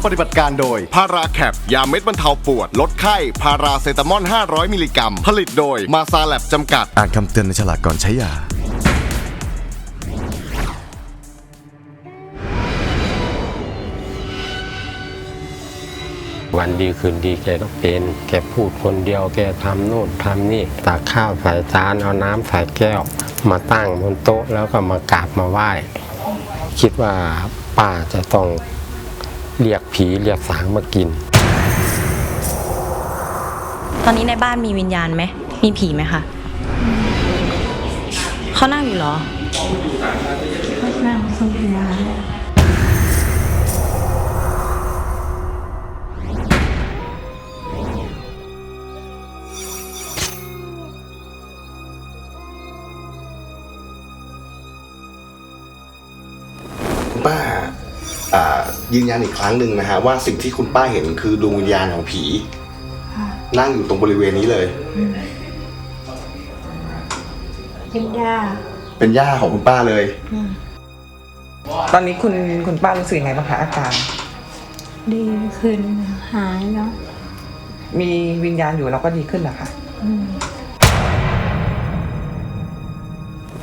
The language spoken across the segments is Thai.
ำปฏิบัติการโดย พาราแคป ยาเม็ดบรรเทาปวด ลดไข้ พาราเซตามอล 500 มิลลิกรัม ผลิตโดย มาซาแลบจำกัด อ่านคำเตือนในฉลากก่อนใช้ยา วันดีคืนดีแกก็เป็น แกพูดคนเดียว แกทำโน่นทำนี่ ตักข้าวใส่จาน เอาน้ำใส่แก้ว มาตั้งบนโต๊ะแล้วก็มากราบมาไหว้ คิดว่าป้าจะต้อง เรียกผีเรียกสางมากิน ตอนนี้ในบ้านมีวิญญาณไหม มีผีไหมคะเขานั่งอยู่เหรอ นั่งสุยา ยืนยันอีกครั้งหนึ่งนะฮะว่าสิ่งที่คุณป้าเห็นคือดวงวิญญาณของผีนั่งอยู่ตรงบริเวณนี้เลย เป็นยาเป็นย่าของคุณป้าเลยตอนนี้คุณคุณป้ารู้สึกยังไงบ้างคะอาการ ดีขึ้นหายแล้วมีวิญญาณอยู่เราก็ดีขึ้นเหรอคะ อืม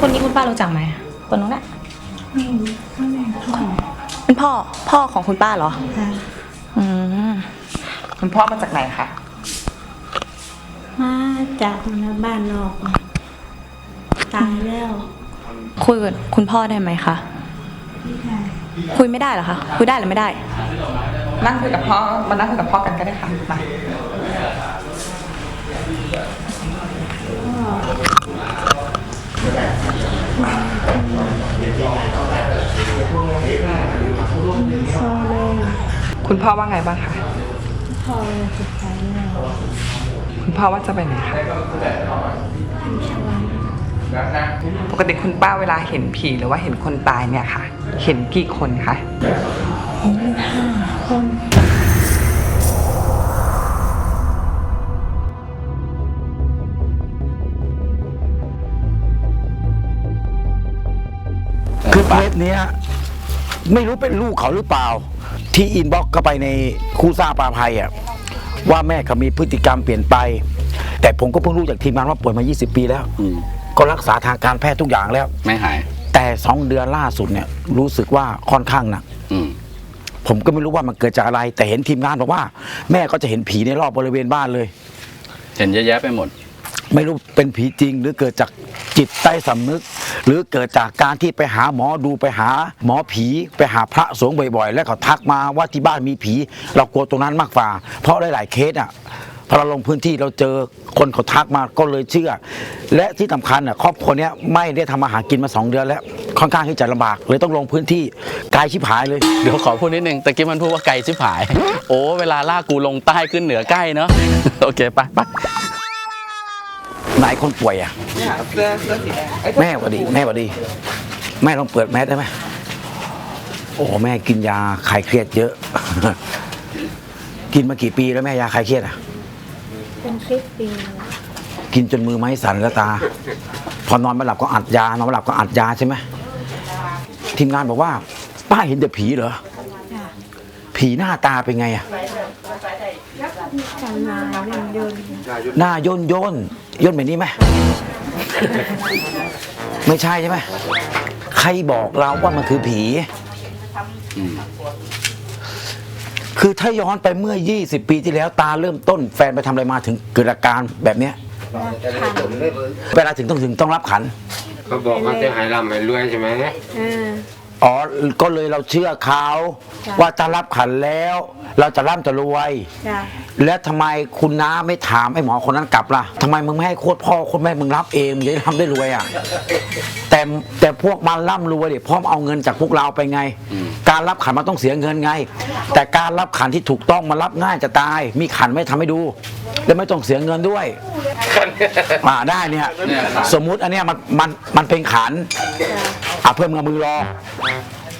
คนนี้คุณป้ารู้จักไหมคนนู้นแหละไม่รู้ไม่แน่เท่าไหร่ เป็นพ่อพ่อของคุณป้าเหรอค่ะอืมคุณพ่อมาจากไหนคะมาจากมาบ้านนอก ตายแล้วคุยกับคุณพ่อได้ไหมคะไม่ได้คุยไม่ได้เหรอคะคุยได้หรือไม่ได้ นั่งคุยกับพ่อมานั่งคุยกับพ่อกันก็ได้ค่ะมาพ่อแม่ คุณพ่อว่าไงบ้างคะพ่อสุดท้ายแล้วคุณพ่อว่าจะไปไหนคะปกติคุณป้าเวลาเห็นผีหรือว่าเห็นคนตายเนี่ยค่ะ เห็นกี่คนคะ เห็นห้าคนคือเคสเนี้ยไม่รู้เป็นลูกเขาหรือเปล่า ที่อินบ็อกเข้าไปในคู่ซ่าปลาภัยอะว่าแม่เขามีพฤติกรรมเปลี่ยนไป แต่ผมก็เพิ่งรู้จากทีมงานว่าป่วยมา 20 ปีแล้วก็รักษาทางการแพทย์ทุกอย่างแล้ว ไม่หาย แต่2เดือนล่าสุดเนี่ยรู้สึกว่าค่อนข้างหนัก อืม ผมก็ไม่รู้ว่ามันเกิดจากอะไร แต่เห็นทีมงานบอกว่า แม่ก็จะเห็นผีในรอบบริเวณบ้านเลย เห็นเยอะแยะไปหมด ไม่รู้เป็นผีจริงหรือเกิดจากจิตใต้สำนึก หรือเกิดจากการที่ไปหาหมอดูไปหาหมอผีไปหาพระสงฆ์บ่อยๆ แล้วเขาทักมาว่าที่บ้านมีผี เรากลัวตรงนั้นมากกว่า เพราะหลายๆเคสอะพอเราลงพื้นที่เราเจอคนเขาทักมาก็เลยเชื่อ และที่สำคัญอะครอบครัวเนี้ยไม่ได้ทำอาหารกินมาสองเดือนแล้วค่อนข้างที่จะลำบากเลยต้องลงพื้นที่ไกลชิบหายเลยเดี๋ยวขอพูดนิดนึงตะกี้มันพูดว่าไกลชิบหาย โอ้เวลาลากกูลงใต้ขึ้นเหนือใกล้เนอะโอเคไปไป ไหนคนป่วยอะเนี่ยเสื้อเสื้อสีแดงเอ้ยแม่สวัสดี แม่สวัสดี แม่ลองเปิดแมสได้ไหมโอ้แม่กินยาคลายเครียดเยอะ กินมากี่ปีแล้วแม่ยาคลายเครียดอะเป็นสิบปีแล้วกินจนมือไม้สั่นแล้วตา พอนอนไม่หลับก็อัดยานอนไม่หลับก็อัดยาใช่ไหมทีมงานบอกว่า ป้าเห็นแต่ผีเหรอจ้ะผีหน้าตาเป็นไงอะจำนายเรื่องยนต์หน้าย่นย่น ย่นแบบนี้ไหมไม่ใช่ใช่ไหมใครบอกเราว่ามันคือผี คือถ้าย้อนไปเมื่อ 20 ปีที่แล้วตาเริ่มต้น แฟนไปทำอะไรมาถึงเกิดอาการแบบเนี้ยขันเวลาถึงต้องถึงต้องรับขัน เขาบอกเขาจะหายร่ำหายรวยใช่ไหม เออ อ๋อ ก็เลยเราเชื่อเขา จ้ะ ว่าถ้ารับขันแล้ว เราจะร่ำจะรวย จ้ะแล้วทำไมคุณน้าไม่ถามไอ้หมอคนนั้นกลับล่ะทำไมมึงไม่ให้โคตรพ่อโคตรแม่มึงรับเองมึงจะได้ทำได้รวยอะ แต่แต่พวกมันร่ำรวยดิเพราะมันเอาเงินจากพวกเราไปไง การรับขันมันต้องเสียเงินไง แต่การรับขันที่ถูกต้องมันรับง่ายจะตาย มีขันไม่ทำให้ดู แล้วไม่ต้องเสียเงินด้วยอ่าได้เนี่ยสมมุติอันเนี้ยมันมันมันเป็นขันอะเพิ่มมือมือรอ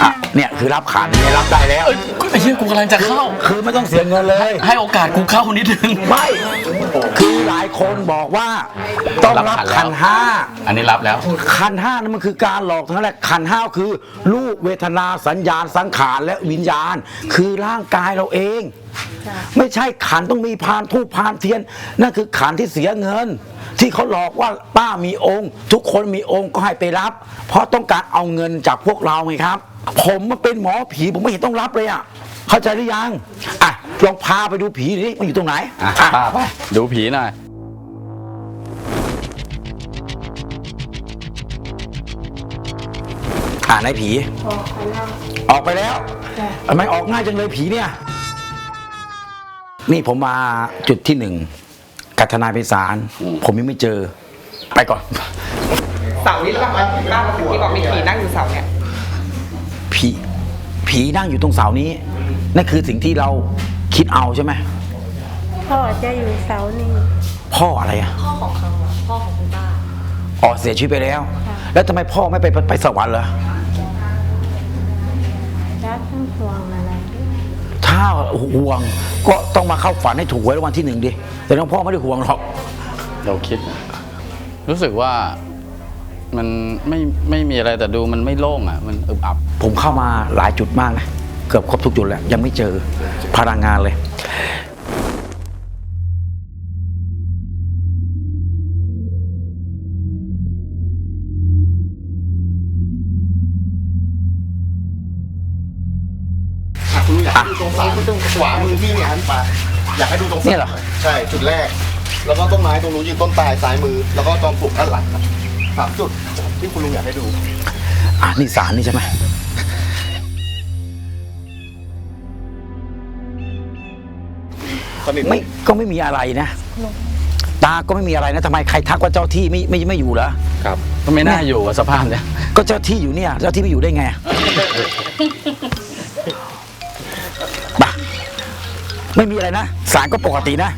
อะเนี่ยคือรับขันเนี่ยรับได้แล้ว เอ้ยไอ้เหี้ยกูกำลังจะเข้า คือไม่ต้องเสียเงินเลย ให้โอกาสกูเข้านิดนึง ไม่ คือหลายคนบอกว่า ต้องรับรับขัขันนแล้วห้า อันนี้รับแล้ว ขันห้านั่นมันคือการหลอกทั้งนั้นแหละขันห้าคือรูปเวทนาสัญญาณสังขารและวิญญาณ คือร่างกายเราเอง ไม่ใช่ขันต้องมีพานทูปพานเทียน นั่นคือขันที่เสียเงิน ที่เขาหลอกว่าป้ามีองค์ ทุกคนมีองค์ก็ให้ไปรับ เพราะต้องการเอาเงินจากพวกเราไงครับ ผมมาเป็นหมอผีผมไม่เห็นต้องรับเลยอะเข้าใจหรือยังอะลองพาไปดูผีดิมันอยู่ตรงไหนอะอะป้าไปดูผีหน่อยอ่าไหนผี ออกไปแล้วออกไปแล้วจ้ะทำไมออกง่ายจังเลยผีเนี่ย นี่ผมมาจุดที่หนึ่ง กัทนายไพศาลผมยังไม่เจอ ไปก่อน เสานี้หรือเปล่าคะคุณป้าเมื่อกี้บอกมีผีนั่งอยู่เสาเนี่ยผีผีนั่งอยู่ตรงเสานี้ นั่นคือสิ่งที่เราคิดเอาใช่ไหมพ่อจะอยู่เสาหนึ่งพ่ออะไรอะพ่อของเขาพ่อของคุณป้าอ๋อเสียชีวิตไปแล้วค่ะแล้วทำไมพ่อไม่ไปไปไปสวรรค์เหรอ รักทั้งห่วงอะไร ถ้าห่วงก็ต้องมาเข้าฝันให้ถูกไว้รางวันที่หนึ่งดิแต่น้องพ่อไม่ได้ห่วงหรอกเราคิดนะรู้สึกว่ามันไม่ไม่มีอะไรแต่ดูมันไม่โล่งอะ มันอึบอับ ผมเข้ามาหลายจุดมากนะเกือบครบทุกจุดแล้วยังไม่เจอพลังงานเลย อะคุณลุงอยากให้ดูตรงสามขวามือพี่เนี่ยหันไปอยากให้ดูตรงเนี่ยเหรอ ใช่จุดแรก แล้วก็ต้นไม้ตรงนู้นยืนต้นตายซ้ายมือ แล้วก็จอมปลวกด้านหลังครับสามจุดที่คุณลุงอยากให้ดู อะนี่สารนี่ใช่ไหมสนิทไม่ก็ไม่มีอะไรนะ ตาก็ไม่มีอะไรนะทำไมใครทักว่าเจ้าที่ไม่ไม่ไม่อยู่เหรอครับก็ไม่น่าอยู่กับสภาพเนี่ยก็เจ้าที่อยู่เนี่ย เจ้าที่ไม่อยู่ได้ไง ไม่มีอะไรนะ สารก็ปกตินะ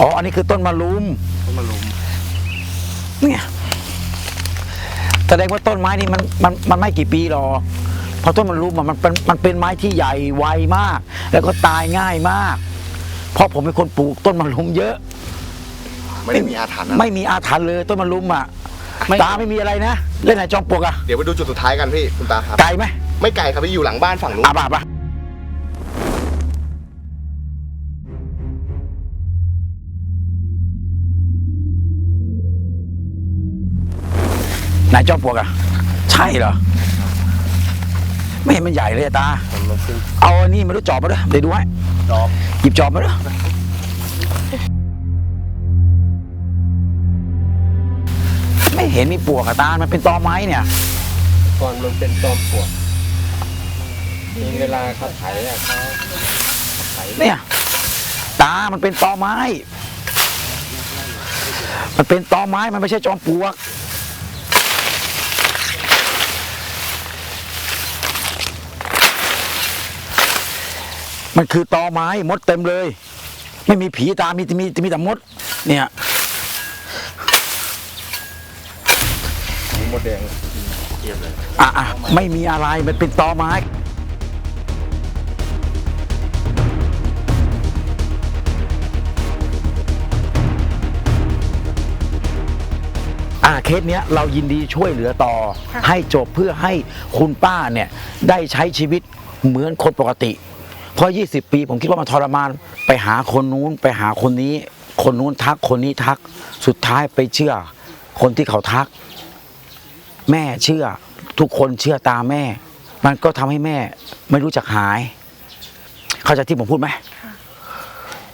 อ๋อ อันนี้คือต้นมะลุม ต้นมะลุม เนี่ยแสดงว่าต้นไม้นี่มันมันมันไม่กี่ปีหรอกเพราะต้นมันรู้มันมันเป็นมันเป็นไม้ที่ใหญ่ไวมาก แล้วก็ตายง่ายมาก เพราะผมเป็นคนปลูกต้นมะลุมเยอะ ไม่ได้มีอาถรรพ์นะไม่มีอาถรรพ์เลยต้นมะลุมอะ ไม่ ตาไม่มีอะไรนะ เล่นไหนจอมปลวกอะเดี๋ยวไปดูจุดสุดท้ายกันพี่คุณตาครับ ไกลไหมไม่ไกลครับพี่อยู่หลังบ้านฝั่งนู้น อะบ่าปะไหนจอมปลวกอะใช่เหรอ ไม่เห็นมันใหญ่เลยอะตาเอาอันนี้มาดูจอบมาด้วยเดี๋ยวดูให้จอบหยิบจอบมาด้วย เห็นมีปลวกอะตามันเป็นตอไม้เนี่ยก่อนมันเป็นจอมปลวกมีเวลาเขาไถอะเขาไถเนี่ย ตา มันเป็นตอไม้ มันเป็นตอไม้ มันไม่ใช่จอมปลวก มันคือตอไม้มดเต็มเลย ไม่มีผีตา มีมีมีแต่มด เนี่ย มดแดงอะอะไม่มีอะไรมันเป็นตอไม้ อ่าเคสเนี้ยเรายินดีช่วยเหลือต่อ ให้จบเพื่อให้คุณป้าเนี่ย ได้ใช้ชีวิตเหมือนคนปกติ เพราะ 20 ปีผมคิดว่ามันทรมาน ไปหาคนนู้นไปหาคนนี้ คนนู้นทักคนนี้ทัก สุดท้ายไปเชื่อ คนที่เขาทัก แม่เชื่อทุกคนเชื่อตามแม่ มันก็ทำให้แม่ไม่รู้จักหาย เข้าใจที่ผมพูดไหม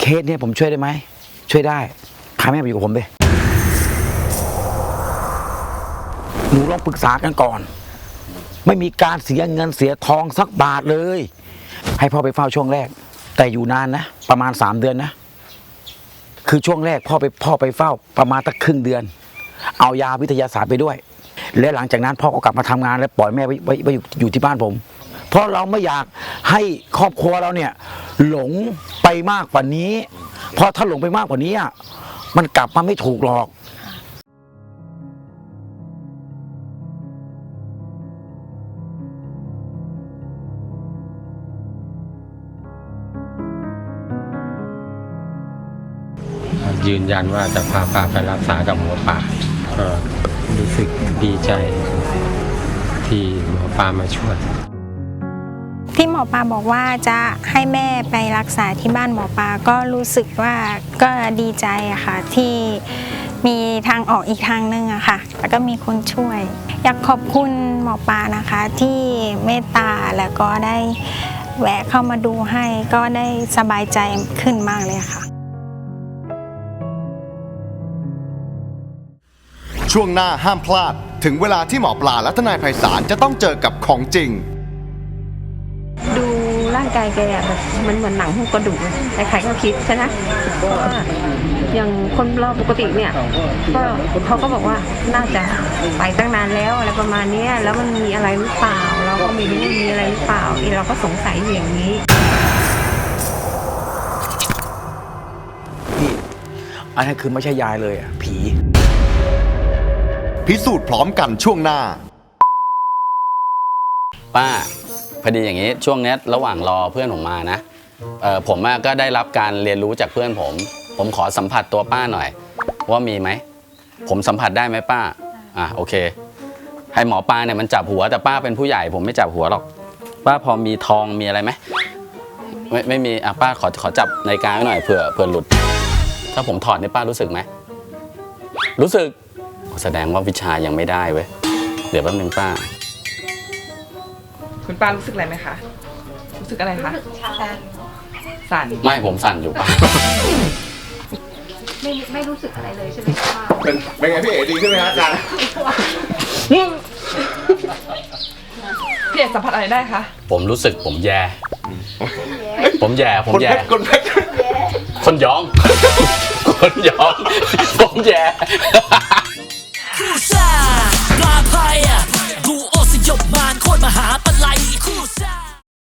เคสเนี่ยผมช่วยได้ไหมช่วยได้พาแม่ไปอยู่กับผมดิหนูลองปรึกษากันก่อน ไม่มีการเสียเงินเสียทองสักบาทเลย ให้พ่อไปเฝ้าช่วงแรก แต่อยู่นานนะประมาณสามเดือนนะคือช่วงแรกพ่อไปพ่อไปเฝ้าประมาณตั้งครึ่งเดือน เอายาวิทยาศาสตร์ไปด้วย และหลังจากนั้นพ่อก็กลับมาทำงานและปล่อยแม่ไว้ไว้ไว้อยู่ที่บ้านผม เพราะเราไม่อยากให้ครอบครัวเราเนี่ยหลงไปมากกว่านี้ เพราะถ้าหลงไปมากกว่านี้อะมันกลับมาไม่ถูกหรอกยืนยันว่าจะพาป้าไปรักษากับหมอป่าก็ รู้สึกดีใจที่หมอปลามาช่วยที่หมอปลาบอกว่าจะให้แม่ไปรักษาที่บ้านหมอปลาก็รู้สึกว่าก็ดีใจอะค่ะที่มีทางออกอีกทางหนึงอะค่ะ แล้วก็มีคนช่วย อยากขอบคุณหมอปลานะคะที่เมตตาแล้วก็ได้แวะเข้ามาดูให้ก็ได้สบายใจขึ้นมากเลยค่ะ ช่วงหน้าห้ามพลาด ถึงเวลาที่หมอปลาและทนายไพศาลจะต้องเจอกับของจริง ดูร่างกายแกอะแบบมันเหมือนหนังหุ้มกระดูกใครๆก็คิดใช่ไหมว่าอย่างคนเราปกติเนี่ย ก็เขาก็บอกว่าน่าจะไปตั้งนานแล้วอะไรประมาณเนี้ยแล้วมันมีอะไรหรือเปล่า เราก็ไม่รู้ว่ามีอะไรหรือเปล่าอีเราก็สงสัยอยู่อย่างนี้ พี่อันนั้นคือไม่ใช่ยายเลยอะผี พิสูจน์พร้อมกันช่วงหน้า ป้าพอดีอย่างนี้ช่วงเนี้ยระหว่างรอเพื่อนผมมานะเอ่อผมอะก็ได้รับการเรียนรู้จากเพื่อนผม ผมขอสัมผัสตัวป้าหน่อย ว่ามีไหม ผมสัมผัสได้ไหมป้า อะโอเค ให้หมอปลาเนี่ยมันจับหัวแต่ป้าเป็นผู้ใหญ่ ผมไม่จับหัวหรอก ป้าพอมีทองมีอะไรไหมไม่ไม่มีอะป้าขอขอจับในาฬิกาไว้หน่อยเผื่อเผื่อหลุด ถ้าผมถอดนี่ป้ารู้สึกไหมรู้สึก แสดงว่าวิชายังไม่ได้เว้ย เดี๋ยวแป๊บนึงป้า คุณป้ารู้สึกอะไรไหมคะ รู้สึกอะไรคะ สั่นสั่นไม่ผมสั่นอยู่ป้า ไม่ไม่รู้สึกอะไรเลยใช่ไหมว่าเป็นเป็นไงพี่เอ๋ดีขึ้นไหมฮะอาจารย์พี่เอกสัมผัสอะไรได้คะ ผมรู้สึกผมแย่ ผมแย่ ผมคนแย่ เพชรคนเพชร คนยอง คนยอง ผมแย่ คู่ซ่าปลาไพ่ดูโอสยบมานโคตรมหาปลาไหลคู่ซ่า